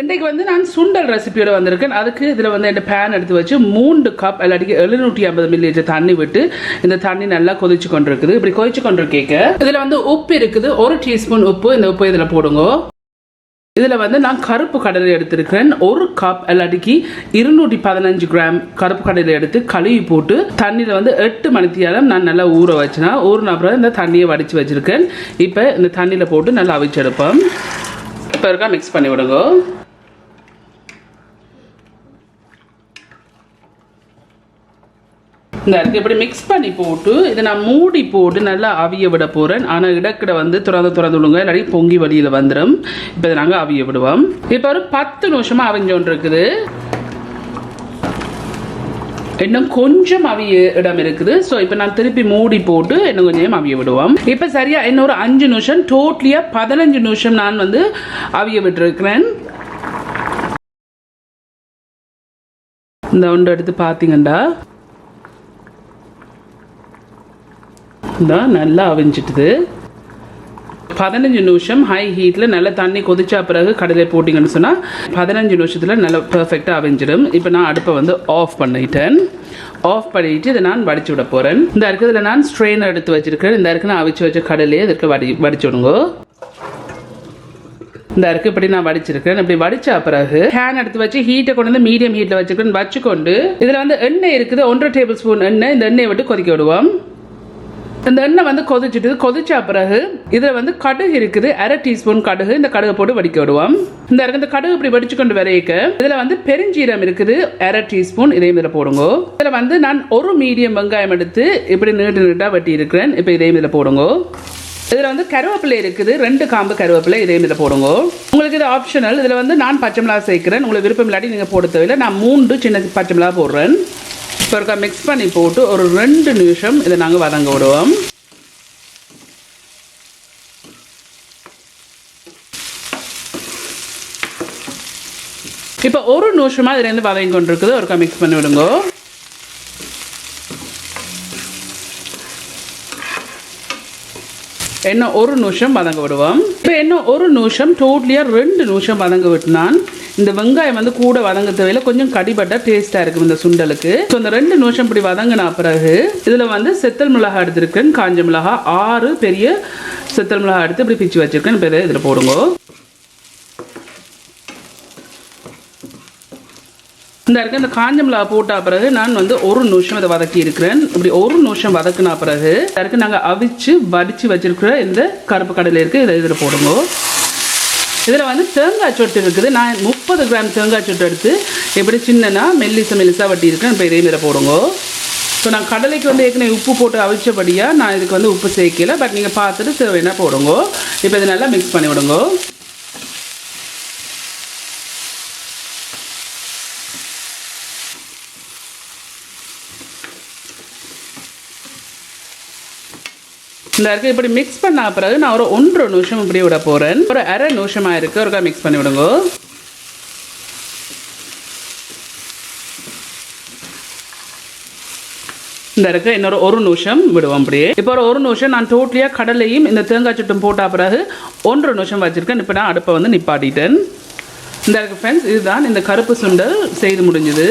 இன்றைக்கு வந்து நான் சுண்டல் ரெசிபியோட வந்திருக்கேன். அதுக்கு இதில் வந்து என் பேன் எடுத்து வச்சு மூன்று கப் இல்லாட்டிக்கு எழுநூற்றி ஐம்பது மில்லி தண்ணி விட்டு இந்த தண்ணி நல்லா கொதிச்சு கொண்டிருக்குது. இப்படி கொதிச்சு கொண்டிருக்கேக்க இதில் வந்து உப்பு இருக்குது. ஒரு டீஸ்பூன் உப்பு. இந்த உப்பு இதில் போடுங்க. இதில் வந்து நான் கருப்பு கடலை எடுத்திருக்கிறேன். ஒரு கப் இல்லாட்டிக்கு இருநூற்றி பதினஞ்சு கிராம் கருப்பு கடலை எடுத்து கழுவி போட்டு தண்ணியில் வந்து எட்டு மணித்தியாலம் நான் நல்லா ஊற வச்சேன்னா ஊறின அப்புறம் இந்த தண்ணியை வடித்து வச்சுருக்கேன். இப்போ இந்த தண்ணியில் போட்டு நல்லா அவிச்செடுப்போம். இப்போ இருக்கா மிக்ஸ் பண்ணி விடுங்க. இந்த இருக்கு இப்படி மிக்ஸ் பண்ணி போட்டு இதை நான் மூடி போட்டு நல்லா அவிய விட போகிறேன் ஆனால் இடக்கிட வந்து துறந்து திறந்து விடுங்க. இல்லாட்டி பொங்கி வழியில் வந்துடும் இப்போ இதை நாங்கள் அவிய விடுவோம். இப்போ ஒரு பத்து நிமிஷமாக அவிஞ்சோன் இருக்குது. இன்னும் கொஞ்சம் அவிய இடம் இருக்குது. ஸோ இப்போ நான் திருப்பி மூடி போட்டு இன்னும் கொஞ்சம் அவிய விடுவோம். இப்போ சரியா இன்னொரு அஞ்சு நிமிஷம் டோட்டலியாக பதினஞ்சு நிமிஷம் நான் வந்து அவிய விட்டுருக்கிறேன். இந்த ஒன்று எடுத்து பார்த்தீங்கண்டா. இந்த நல்லா அவிஞ்சிட்டுது. பதினஞ்சு நிமிஷம் ஹை ஹீட்டில் நல்லா தண்ணி கொதிச்சா பிறகு கடலை போட்டிங்கன்னு சொன்னால் பதினஞ்சு நிமிஷத்தில் நல்லா பர்ஃபெக்டாக அவிஞ்சிடும். இப்போ நான் அடுப்பை வந்து ஆஃப் பண்ணிட்டேன். ஆஃப் பண்ணிட்டு இதை நான் வடிச்சு விட போகிறேன் இந்த இருக்கிறதுல நான் ஸ்ட்ரெயினர் எடுத்து வச்சுருக்கேன் இந்த இருக்கு நான் அவிச்சு வச்ச கடலையே இதற்கு வடி வடிச்சு விடுங்க. இந்த இருக்கு இப்படி நான் வடிச்சிருக்கேன் இப்படி வடிச்ச பிறகு ஹேன் எடுத்து வச்சு ஹீட்டை கொண்டு வந்து மீடியம் ஹீட்டில் வச்சுக்கிறேன் வச்சுக்கொண்டு இதில் வந்து எண்ணெய் இருக்குது. ஒன்றரை டேபிள் ஸ்பூன் எண்ணெய். இந்த எண்ணெயை விட்டு கொதிக்க விடுவோம். இந்த எண்ணெய் வந்து கொதிச்சுட்டு கொதிச்ச பிறகு இதில் வந்து கடுகு இருக்குது. அரை டீஸ்பூன் கடுகு. இந்த கடுகு போட்டு வடிக்க விடுவோம். இந்த இந்த கடுகு இப்படி வடிச்சு கொண்டு வரைக்க. இதில் வந்து பெருஞ்சீரம் இருக்குது. அரை டீஸ்பூன் இதையும் இதில் போடுங்க. இதில் வந்து நான் ஒரு மீடியம் வெங்காயம் எடுத்து இப்படி நீட்டு நீட்டாக வெட்டி இருக்கிறேன் இப்போ இதையும் இதில் போடுங்க. இதில் வந்து கருவேப்பிலை இருக்குது. ரெண்டு காம்பு கருவேப்பிலை இதே இதில் போடுங்க. உங்களுக்கு இது ஆப்ஷனல் இதில் வந்து நான் பச்சை மிளகா சேர்க்கிறேன். உங்களுக்கு விருப்பம் இல்லாட்டி நீங்கள் போட தேவையில்லை. நான் மூன்று சின்ன பச்சை மிளகா போடுறேன். இப்போ இருக்கா மிக்ஸ் பண்ணி போட்டு ஒரு ரெண்டு நிமிஷம் இதை நாங்கள் வதங்க விடுவோம். இப்போ ஒரு நிமிஷமாக இதுலேருந்து வதங்கி கொண்டு இருக்குது ஒருக்கா மிக்ஸ் பண்ணி விடுங்க. இன்னும் ஒரு நிமிஷம் வதங்க விடுவோம். இப்போ இன்னும் ஒரு நிமிஷம் டோட்டலியாக ரெண்டு நிமிஷம் வதங்க விட்டுனான். இந்த வெங்காயம் வந்து கூட வதங்க தேவையில்ல கொஞ்சம் கடிபட்டா டேஸ்ட்டாக இருக்கும் இந்த சுண்டலுக்கு. ஸோ இந்த ரெண்டு நிமிஷம் இப்படி வதங்கின பிறகு இதில் வந்து செத்தல் மிளகா எடுத்திருக்கேன். காஞ்ச மிளகா ஆறு பெரிய செத்தல் மிளகா எடுத்து இப்படி பிச்சு வச்சுருக்கேன். இப்போ இதில் போடுங்க. இந்த இருக்க இந்த காஞ்ச மிளகா போட்ட பிறகு நான் வந்து ஒரு நிமிஷம் இதை வதக்கி இருக்கிறேன். இப்படி ஒரு நிமிஷம் வதக்குனா பிறகு இதற்கு நாங்கள் அவிச்சு வடித்து வச்சிருக்கிற இந்த கருப்பு கடலை இருக்குது இதை இதில் போடுங்க. இதில் வந்து தேங்காய் சொட்டு இருக்குது. நான் முப்பது கிராம் தேங்காய் சொட்டு எடுத்து எப்படி சின்னனா மெல்லிசை மெல்லிசா வட்டி இருக்கிறேன். இப்போ இதே இதில் போடுங்க. ஸோ நான் கடலைக்கு வந்து ஏற்கனவே உப்பு போட்டு அவிச்சபடியாக நான் இதுக்கு வந்து உப்பு சேர்க்கல. பட் நீங்கள் பார்த்துட்டு தேவைன்னா போடுங்க. இப்போ இதை நல்லா மிக்ஸ் பண்ணி விடுங்க. இந்த இருக்கு இப்படி மிக்ஸ் பண்ண பிறகு நான் ஒரு ஒன்றரை நிமிஷம் இப்படி விட போகிறேன் ஒரு அரை நிமிஷமாக இருக்குது ஒருக்கா மிக்ஸ் பண்ணி விடுங்க. இந்த இருக்க இன்னொரு ஒரு நிமிஷம் விடுவோம் அப்படியே இப்போ ஒரு ஒரு நிமிஷம் நான் டோட்டலியாக கடலையும் இந்த தேங்காய் சுட்டும் போட்ட பிறகு ஒன்றரை நிமிஷம் வச்சுருக்கேன். இப்போ நான் அடுப்பை வந்து நிப்பாட்டிட்டேன். இந்த இருக்கு ஃப்ரெண்ட்ஸ் இதுதான் இந்த கருப்பு சுண்டல் செய்து முடிஞ்சுது.